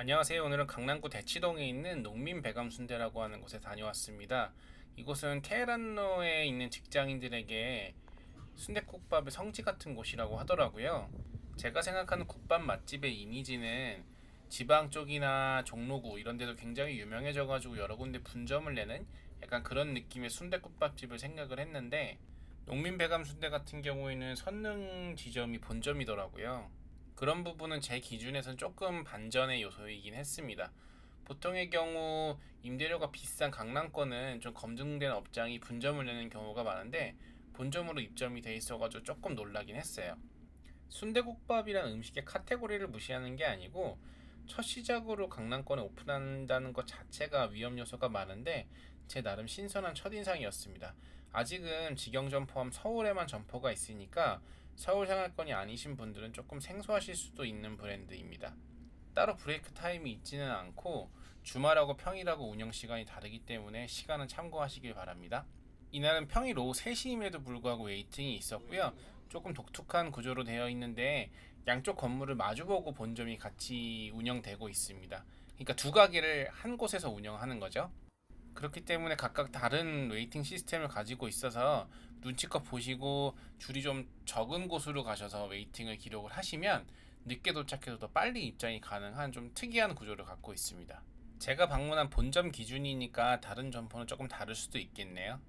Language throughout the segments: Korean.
안녕하세요. 오늘은 강남구 대치동에 있는 농민 배감순대라고 하는 곳에 다녀왔습니다. 이곳은 테헤란로에 있는 직장인들에게 순대국밥의 성지 같은 곳이라고 하더라고요. 제가 생각하는 국밥 맛집의 이미지는 지방 쪽이나 종로구 이런 데도 굉장히 유명해져 가지고 여러 군데 분점을 내는 약간 그런 느낌의 순대국밥집을 생각을 했는데 농민 배감순대 같은 경우에는 선릉 지점이 본점이더라고요. 그런 부분은 제 기준에선 조금 반전의 요소이긴 했습니다. 보통의 경우 임대료가 비싼 강남권은 좀 검증된 업장이 분점을 내는 경우가 많은데 본점으로 입점이 돼 있어가지고 조금 놀라긴 했어요. 순대국밥이란 음식의 카테고리를 무시하는 게 아니고 첫 시작으로 강남권에 오픈한다는 것 자체가 위험 요소가 많은데 제 나름 신선한 첫인상이었습니다. 아직은 직영점 포함 서울에만 점포가 있으니까 서울 생활권이 아니신 분들은 조금 생소하실 수도 있는 브랜드입니다. 따로 브레이크 타임이 있지는 않고 주말하고 평일하고 운영 시간이 다르기 때문에 시간은 참고하시길 바랍니다. 이날은 평일 오후 3시임에도 불구하고 웨이팅이 있었고요. 조금 독특한 구조로 되어 있는데 양쪽 건물을 마주보고 본점이 같이 운영되고 있습니다. 그러니까 두 가게를 한 곳에서 운영하는 거죠. 그렇기 때문에 각각 다른 웨이팅 시스템을 가지고 있어서 눈치껏 보시고 줄이 좀 적은 곳으로 가셔서 웨이팅을 기록을 하시면 늦게 도착해도 더 빨리 입장이 가능한 좀 특이한 구조를 갖고 있습니다. 제가 방문한 본점 기준이니까 다른 점포는 조금 다를 수도 있겠네요.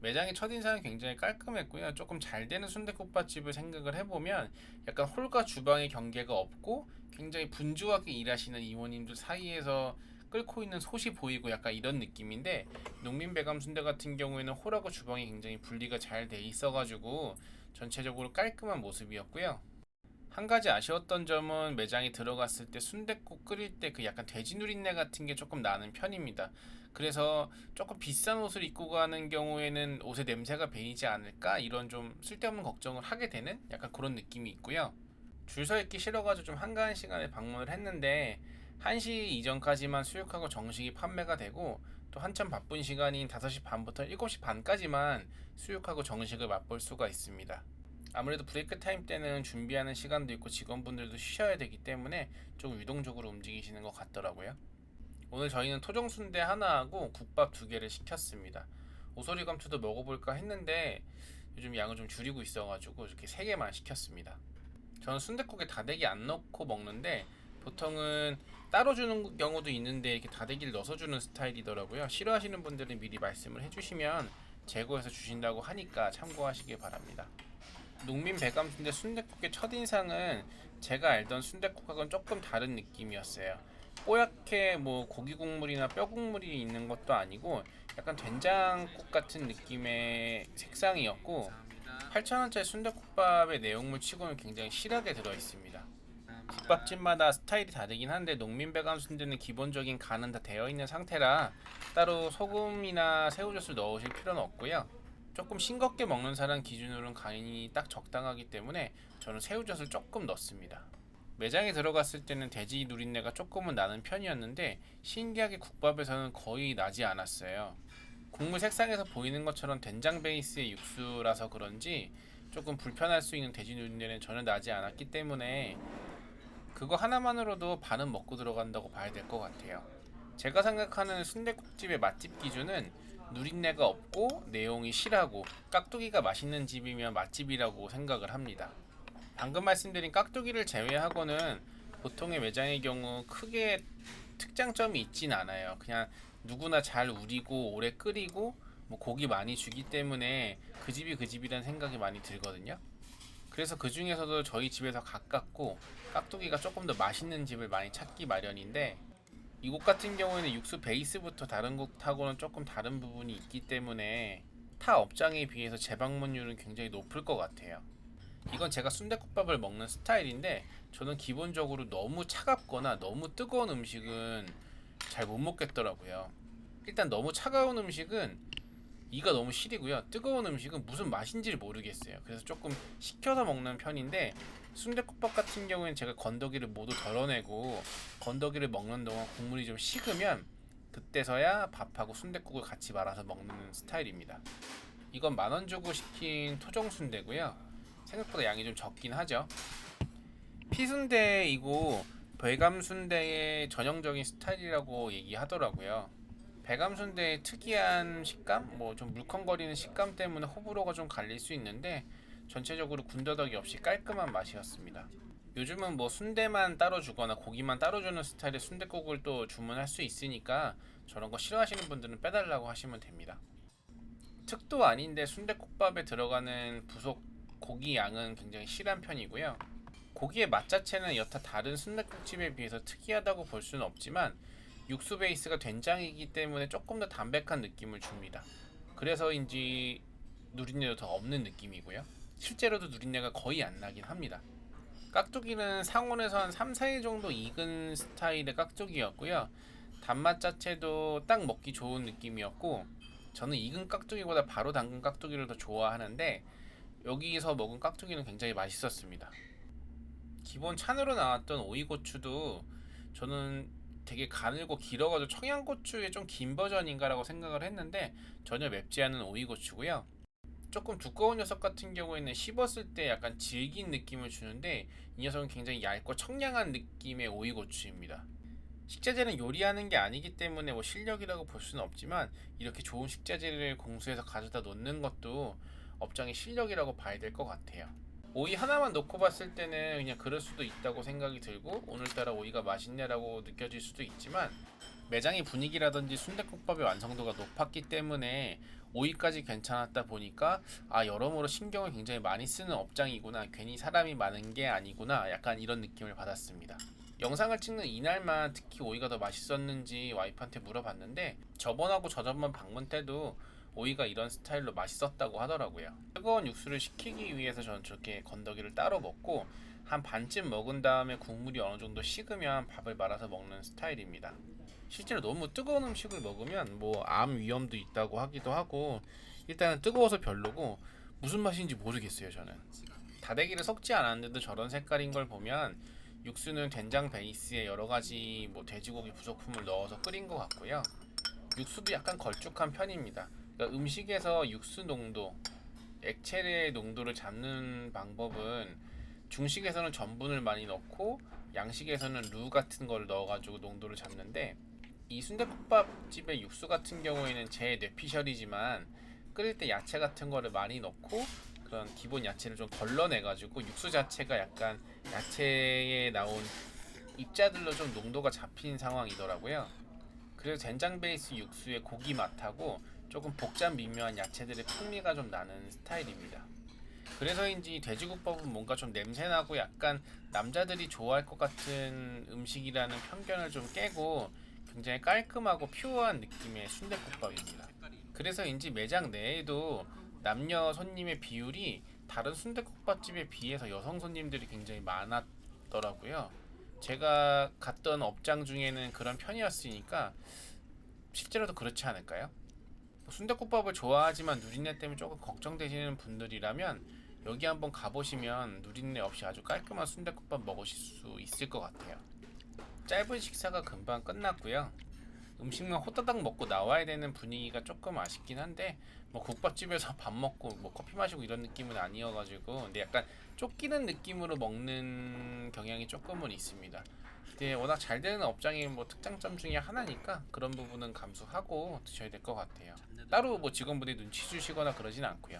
매장의 첫인상은 굉장히 깔끔했고요. 조금 잘 되는 순대국밥집을 생각을 해보면 약간 홀과 주방의 경계가 없고 굉장히 분주하게 일하시는 이모님들 사이에서 끓고 있는 솥이 보이고 약간 이런 느낌인데 농민 배감 순대 같은 경우에는 홀하고 주방이 굉장히 분리가 잘 돼 있어가지고 전체적으로 깔끔한 모습이었고요. 한 가지 아쉬웠던 점은 매장에 들어갔을 때 순댓국 끓일 때 그 약간 돼지 누린내 같은 게 조금 나는 편입니다. 그래서 조금 비싼 옷을 입고 가는 경우에는 옷에 냄새가 배이지 않을까 이런 좀 쓸데없는 걱정을 하게 되는 약간 그런 느낌이 있고요. 줄 서 있기 싫어가지고 좀 한가한 시간에 방문을 했는데 1시 이전까지만 수육하고 정식이 판매가 되고 또 한참 바쁜 시간인 5시 반부터 7시 반까지만 수육하고 정식을 맛볼 수가 있습니다. 아무래도 브레이크 타임 때는 준비하는 시간도 있고 직원분들도 쉬셔야 되기 때문에 좀 유동적으로 움직이시는 것 같더라고요. 오늘 저희는 토종 순대 하나하고 국밥 두 개를 시켰습니다. 오소리 감투도 먹어볼까 했는데 요즘 양을 좀 줄이고 있어가지고 이렇게 세 개만 시켰습니다. 저는 순댓국에 다대기 안 넣고 먹는데 보통은 따로 주는 경우도 있는데 이렇게 다대기를 넣어서 주는 스타일이더라고요. 싫어하시는 분들은 미리 말씀을 해주시면 제거해서 주신다고 하니까 참고하시길 바랍니다. 농민 배감 순대 순댓국의 첫인상은 제가 알던 순댓국하고는 조금 다른 느낌이었어요. 뽀얗게 뭐 고기 국물이나 뼈 국물이 있는 것도 아니고 약간 된장국 같은 느낌의 색상이었고 8,000원짜리 순댓국밥의 내용물 치고는 굉장히 실하게 들어 있습니다. 국밥집마다 스타일이 다르긴 한데 농민 배감 순대는 기본적인 간은 다 되어 있는 상태라 따로 소금이나 새우젓을 넣으실 필요는 없고요. 조금 싱겁게 먹는 사람 기준으로는 간이 딱 적당하기 때문에 저는 새우젓을 조금 넣습니다. 매장에 들어갔을 때는 돼지 누린내가 조금은 나는 편이었는데 신기하게 국밥에서는 거의 나지 않았어요. 국물 색상에서 보이는 것처럼 된장 베이스의 육수라서 그런지 조금 불편할 수 있는 돼지 누린내는 전혀 나지 않았기 때문에 그거 하나만으로도 반은 먹고 들어간다고 봐야 될 것 같아요. 제가 생각하는 순대국집의 맛집 기준은 누린내가 없고 내용이 실하고 깍두기가 맛있는 집이면 맛집이라고 생각을 합니다. 방금 말씀드린 깍두기를 제외하고는 보통의 매장의 경우 크게 특장점이 있진 않아요. 그냥 누구나 잘 우리고 오래 끓이고 뭐 고기 많이 주기 때문에 그 집이 그 집이라는 생각이 많이 들거든요. 그래서 그 중에서도 저희 집에서 가깝고 깍두기가 조금 더 맛있는 집을 많이 찾기 마련인데 이곳 같은 경우에는 육수 베이스부터 다른 곳하고는 조금 다른 부분이 있기 때문에 타 업장에 비해서 재방문율은 굉장히 높을 것 같아요. 이건 제가 순대국밥을 먹는 스타일인데 저는 기본적으로 너무 차갑거나 너무 뜨거운 음식은 잘 못 먹겠더라고요. 일단 너무 차가운 음식은 이가 너무 시리고요. 뜨거운 음식은 무슨 맛인지를 모르겠어요. 그래서 조금 식혀서 먹는 편인데 순대국밥 같은 경우에는 제가 건더기를 모두 덜어내고 건더기를 먹는 동안 국물이 좀 식으면 그때서야 밥하고 순대국을 같이 말아서 먹는 스타일입니다. 이건 만 원 주고 시킨 토종 순대고요. 생각보다 양이 좀 적긴 하죠. 피순대이고 배감순대의 전형적인 스타일이라고 얘기하더라고요. 배감순대의 특이한 식감, 뭐 좀 물컹거리는 식감 때문에 호불호가 좀 갈릴 수 있는데 전체적으로 군더더기 없이 깔끔한 맛이었습니다. 요즘은 뭐 순대만 따로 주거나 고기만 따로 주는 스타일의 순대국을 또 주문할 수 있으니까 저런 거 싫어하시는 분들은 빼달라고 하시면 됩니다. 특도 아닌데 순대국밥에 들어가는 부속 고기 양은 굉장히 실한 편이고요. 고기의 맛 자체는 여타 다른 순댓국집에 비해서 특이하다고 볼 수는 없지만 육수 베이스가 된장이기 때문에 조금 더 담백한 느낌을 줍니다. 그래서인지 누린내도 더 없는 느낌이고요. 실제로도 누린내가 거의 안 나긴 합니다. 깍두기는 상온에서 한 3, 4일 정도 익은 스타일의 깍두기였고요. 단맛 자체도 딱 먹기 좋은 느낌이었고 저는 익은 깍두기보다 바로 담근 깍두기를 더 좋아하는데 여기서 먹은 깍두기는 굉장히 맛있었습니다. 기본 찬으로 나왔던 오이고추도 저는 되게 가늘고 길어가지고 청양고추의 좀 긴 버전인가라고 생각을 했는데 전혀 맵지 않은 오이고추고요. 조금 두꺼운 녀석 같은 경우에는 씹었을 때 약간 질긴 느낌을 주는데 이 녀석은 굉장히 얇고 청량한 느낌의 오이고추입니다. 식자재는 요리하는 게 아니기 때문에 뭐 실력이라고 볼 수는 없지만 이렇게 좋은 식자재를 공수해서 가져다 놓는 것도 업장의 실력이라고 봐야 될 것 같아요. 오이 하나만 놓고 봤을 때는 그냥 그럴 수도 있다고 생각이 들고 오늘따라 오이가 맛있네라고 느껴질 수도 있지만 매장의 분위기라든지 순댓국밥의 완성도가 높았기 때문에 오이까지 괜찮았다 보니까 아 여러모로 신경을 굉장히 많이 쓰는 업장이구나 괜히 사람이 많은 게 아니구나 약간 이런 느낌을 받았습니다. 영상을 찍는 이날만 특히 오이가 더 맛있었는지 와이프한테 물어봤는데 저번하고 저전번 방문 때도 오이가 이런 스타일로 맛있었다고 하더라고요. 뜨거운 육수를 식히기 위해서 저는 저렇게 건더기를 따로 먹고 한 반쯤 먹은 다음에 국물이 어느 정도 식으면 밥을 말아서 먹는 스타일입니다. 실제로 너무 뜨거운 음식을 먹으면 뭐 암 위험도 있다고 하기도 하고 일단은 뜨거워서 별로고 무슨 맛인지 모르겠어요 저는. 다대기를 섞지 않았는데도 저런 색깔인 걸 보면 육수는 된장 베이스에 여러 가지 뭐 돼지고기 부속품을 넣어서 끓인 것 같고요. 육수도 약간 걸쭉한 편입니다. 그러니까 음식에서 육수 농도, 액체의 농도를 잡는 방법은 중식에서는 전분을 많이 넣고 양식에서는 루 같은 걸 넣어가지고 농도를 잡는데 이 순대국밥집의 육수 같은 경우에는 제 뇌피셜이지만 끓일 때 야채 같은 거를 많이 넣고 그런 기본 야채를 좀 걸러내가지고 육수 자체가 약간 야채에 나온 입자들로 좀 농도가 잡힌 상황이더라고요. 그래서 된장 베이스 육수의 고기 맛하고 조금 복잡 미묘한 야채들의 풍미가 좀 나는 스타일입니다. 그래서인지 돼지국밥은 뭔가 좀 냄새나고 약간 남자들이 좋아할 것 같은 음식이라는 편견을 좀 깨고 굉장히 깔끔하고 퓨어한 느낌의 순댓국밥입니다. 그래서인지 매장 내에도 남녀 손님의 비율이 다른 순댓국밥집에 비해서 여성 손님들이 굉장히 많았더라고요. 제가 갔던 업장 중에는 그런 편이었으니까 실제로도 그렇지 않을까요? 순댓국밥을 좋아하지만 누린내 때문에 조금 걱정되시는 분들이라면 여기 한번 가보시면 누린내 없이 아주 깔끔한 순댓국밥 먹으실 수 있을 것 같아요. 짧은 식사가 금방 끝났고요. 음식만 호다닥 먹고 나와야 되는 분위기가 조금 아쉽긴 한데 뭐 국밥집에서 밥 먹고 뭐 커피 마시고 이런 느낌은 아니어가지고 근데 약간 쫓기는 느낌으로 먹는 경향이 조금은 있습니다. 근데 워낙 잘 되는 업장이 뭐 특장점 중에 하나니까 그런 부분은 감수하고 드셔야 될 것 같아요. 따로 뭐 직원분이 눈치 주시거나 그러진 않고요.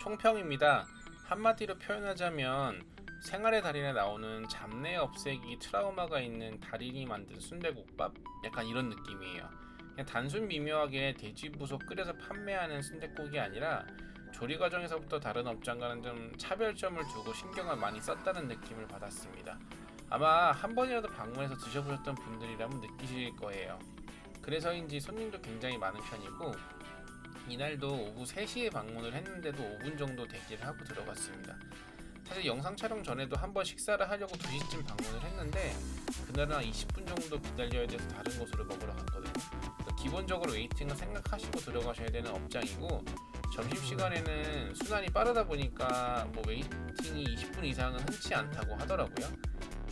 총평입니다. 한마디로 표현하자면 생활의 달인에 나오는 잡내 없애기 트라우마가 있는 달인이 만든 순대국밥 약간 이런 느낌이에요. 그냥 단순 미묘하게 돼지 부속 끓여서 판매하는 순대국이 아니라 조리 과정에서부터 다른 업장과는 좀 차별점을 두고 신경을 많이 썼다는 느낌을 받았습니다. 아마 한 번이라도 방문해서 드셔보셨던 분들이라면 느끼실 거예요. 그래서인지 손님도 굉장히 많은 편이고 이날도 오후 3시에 방문을 했는데도 5분 정도 대기를 하고 들어갔습니다. 사실 영상 촬영 전에도 한 번 식사를 하려고 2시쯤 방문을 했는데 그날은 한 20분 정도 기다려야 돼서 다른 곳으로 먹으러 갔거든요. 그래서 기본적으로 웨이팅을 생각하시고 들어가셔야 되는 업장이고 점심시간에는 순환이 빠르다 보니까 뭐 웨이팅이 20분 이상은 흔치 않다고 하더라고요.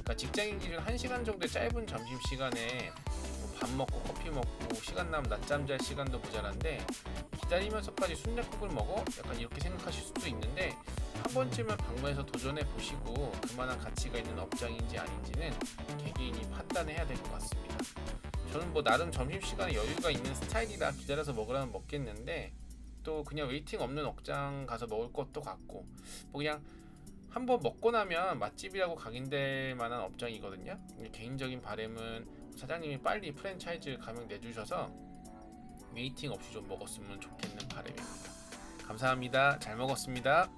그러니까 직장인 기준 1시간 정도의 짧은 점심시간에 뭐밥 먹고 커피 먹고 시간 남면 낮잠 잘 시간도 모자란데 기다리면서까지 순댓국을 먹어? 약간 이렇게 생각하실 수도 있는데 한 번쯤은 방문해서 도전해 보시고 그만한 가치가 있는 업장인지 아닌지는 개개인이 판단해야 될 것 같습니다. 저는 뭐 나름 점심시간에 여유가 있는 스타일이라 기다려서 먹으라면 먹겠는데 또 그냥 웨이팅 없는 업장 가서 먹을 것도 같고 뭐 그냥 한번 먹고 나면 맛집이라고 각인될 만한 업장이거든요. 개인적인 바램은 사장님이 빨리 프랜차이즈 가명 내주셔서 웨이팅 없이 좀 먹었으면 좋겠는 바람입니다. 감사합니다. 잘 먹었습니다.